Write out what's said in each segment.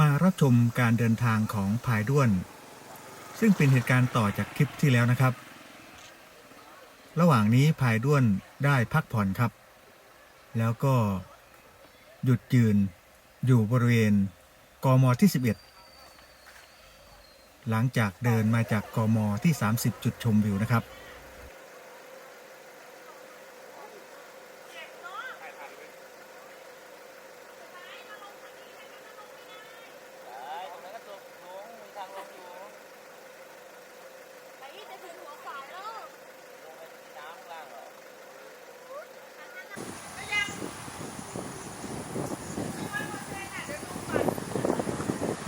มารับชมการเดินทางของพายด้วน ซึ่งเป็นเหตุการณ์ต่อจากคลิปที่แล้วนะครับ ระหว่างนี้พายด้วนได้พักผ่อนครับ แล้วก็หยุดยืนอยู่บริเวณกมที่ 11 หลังจากเดินมาจากกมที่ 30 จุดชมวิวนะครับ ได้ตรงนั้นก็ตกลงมีทางลงอยู่ ไป จะถึงหัวฝ่ายแล้วลงไปที่น้ำข้างล่างเหรอ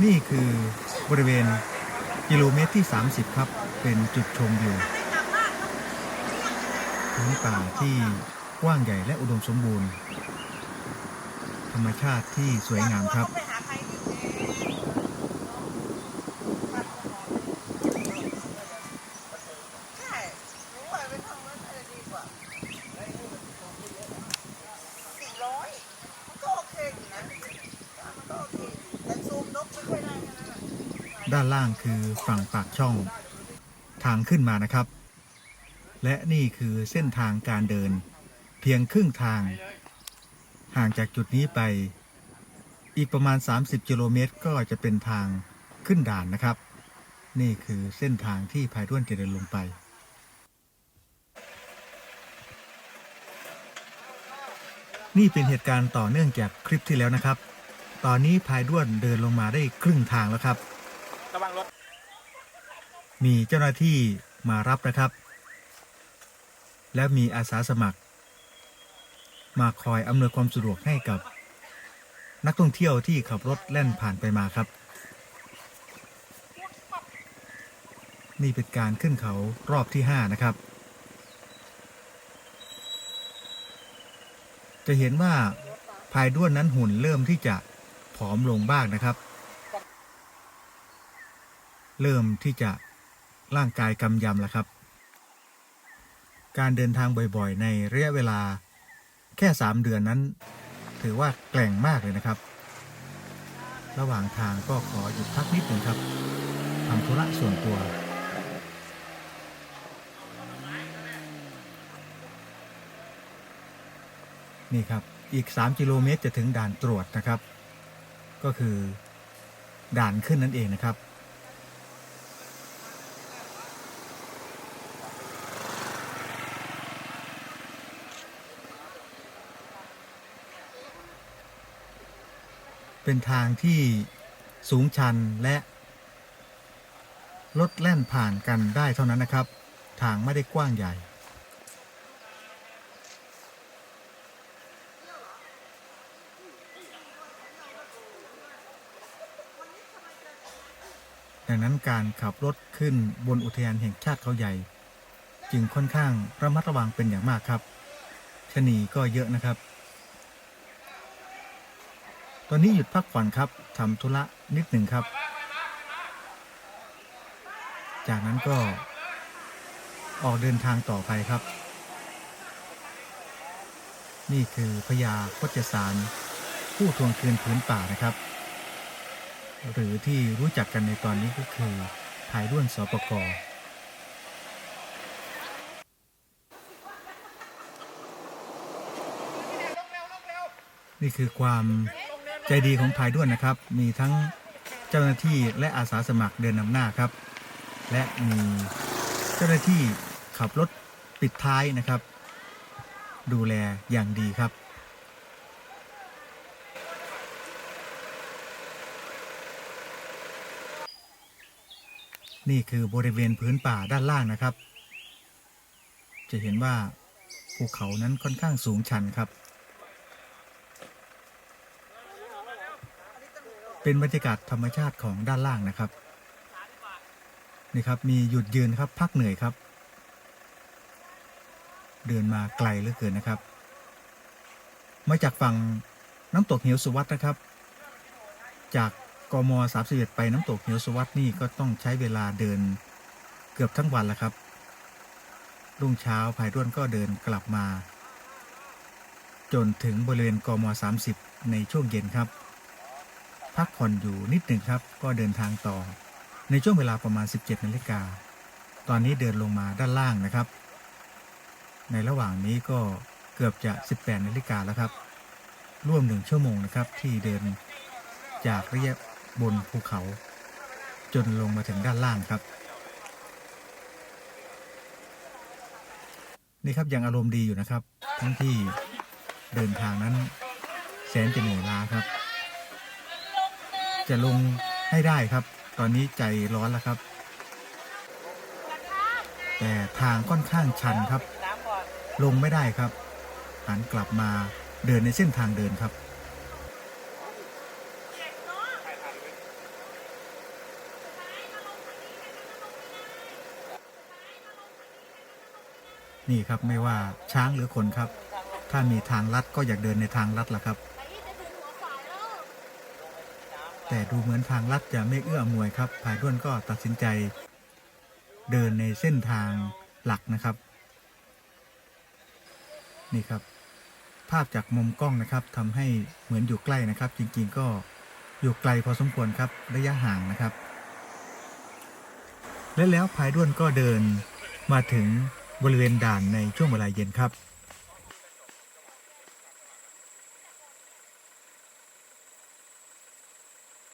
นี่คือบริเวณกิโลเมตรที่ 30 ครับ เป็นจุดชมวิวพื้นป่าที่กว้างใหญ่และอุดมสมบูรณ์ ธรรมชาติที่สวยงามครับ ไปหาใครดีใช่รู้ว่าไปทำนั้นอะไรดีกว่า สี่ร้อยมันก็โอเคอยู่นะมันก็โอเคแต่ซูมนกไม่ค่อยได้นะ ด้านล่างคือฝั่งปากช่อง ทางขึ้นมานะครับ และนี่คือเส้นทางการเดิน เพียงครึ่งทาง ห่างจากจุดนี้ไป อีกประมาณ 30 กิโลเมตรก็จะเป็นทางขึ้นด่านนะครับ นี่คือเส้นทางที่พายด้วนจะเดินลงไป นี่เป็นเหตุการณ์ต่อเนื่องจากคลิปที่แล้วนะครับ ตอนนี้พายด้วนเดินลงมาได้ครึ่งทางแล้วครับ ระวังรถ มีเจ้าหน้าที่มารับนะครับ และมีอาสาสมัคร มาคอยอำนวยความสะดวกให้กับ นักท่องเที่ยวที่ขับรถแล่นผ่านไปมาครับ นี่เป็นการขึ้นเขารอบที่ 5 นะครับ จะเห็นว่าภายด้วนนั้นหุ่นเริ่มที่จะผอมลงบ้างนะครับ เริ่มที่จะร่างกายกำยำแล้วครับ การเดินทางบ่อยๆ ในระยะเวลาแค่ 3 เดือนนั้น ถือว่าแกล่งมากเลยนะครับ ระหว่างทางก็ขอหยุดพักนิดหนึ่งครับทำธุระส่วนตัว นี่ครับอีก 3 กิโลเมตรจะถึงด่านตรวจนะครับ ก็คือด่านขึ้นนั่นเองนะครับเป็นทางที่สูงชันและรถแล่นผ่านกันได้เท่านั้นนะครับ ทางไม่ได้กว้างใหญ่ ดังนั้นการขับรถขึ้นบนอุทยานแห่งชาติเขาใหญ่ จึงค่อนข้างระมัดระวังเป็นอย่างมากครับชนีก็เยอะนะครับ ตอนนี้หยุดพักผ่อนครับทำธุระนิดหนึ่งครับ จากนั้นก็ออกเดินทางต่อไปครับ นี่คือพญาโคจสาร ผู้ทวงคืนพื้นป่านะครับ หรือที่รู้จักกันในตอนนี้ก็คือภายด้วนสปกนี่คือความใจดีของภายด้วนนะครับ มีทั้งเจ้าหน้าที่และอาสาสมัครเดินนำหน้าครับ และมีเจ้าหน้าที่ขับรถปิดท้ายนะครับ ดูแลอย่างดีครับ นี่คือบริเวณพื้นป่าด้านล่างนะครับ จะเห็นว่าภูเขานั้นค่อนข้างสูงชันครับ เป็นบรรยากาศธรรมชาติของด้านล่างนะครับ นี่ครับมีหยุดยืนครับพักเหนื่อยครับ เดินมาไกลเหลือเกินนะครับ มาจากฝั่งน้ำตกเหวสุวัตนะครับ จาก กม31ไปน้ำตกเหวสวัตนี่ก็ต้องใช้เวลาเดินเกือบทั้งวันแล้วครับ รุ่งเช้าภายด้วนก็เดินกลับมา จนถึงบริเวณกม30 ในช่วงเย็นครับ พักผ่อนอยู่นิดหนึ่งครับ ก็เดินทางต่อ ในช่วงเวลาประมาณ 17นาฬิกา ตอนนี้เดินลงมาด้านล่างนะครับ ในระหว่างนี้ก็เกือบจะ 18นาฬิกาแล้วครับ ร่วมหนึ่งชั่วโมงนะครับที่เดินจากระยะ บนภูเขา จนลงมาถึงด้านล่างครับ นี่ครับยังอารมณ์ดีอยู่นะครับ ทั้งที่เดินทางนั้นแสนจะเหนื่อยล้าครับ จะลงให้ได้ครับ ตอนนี้ใจร้อนแล้วครับ แต่ทางค่อนข้างชันครับ ลงไม่ได้ครับหันกลับมาเดินในเส้นทางเดินครับ นี่ครับไม่ว่าช้างหรือคนครับ ถ้ามีทางลัดก็อยากเดินในทางลัดล่ะครับ แต่ดูเหมือนทางลัดจะไม่เอื้ออำนวยครับภายด้วนก็ตัดสินใจ เดินในเส้นทางหลักนะครับ นี่ครับ ภาพจากมุมกล้องนะครับทำให้เหมือนอยู่ใกล้นะครับ จริงๆก็อยู่ไกลพอสมควรครับระยะห่างนะครับ และแล้วภายด้วนก็เดินมาถึง บริเวณด่านในช่วงเวลาเย็นครับ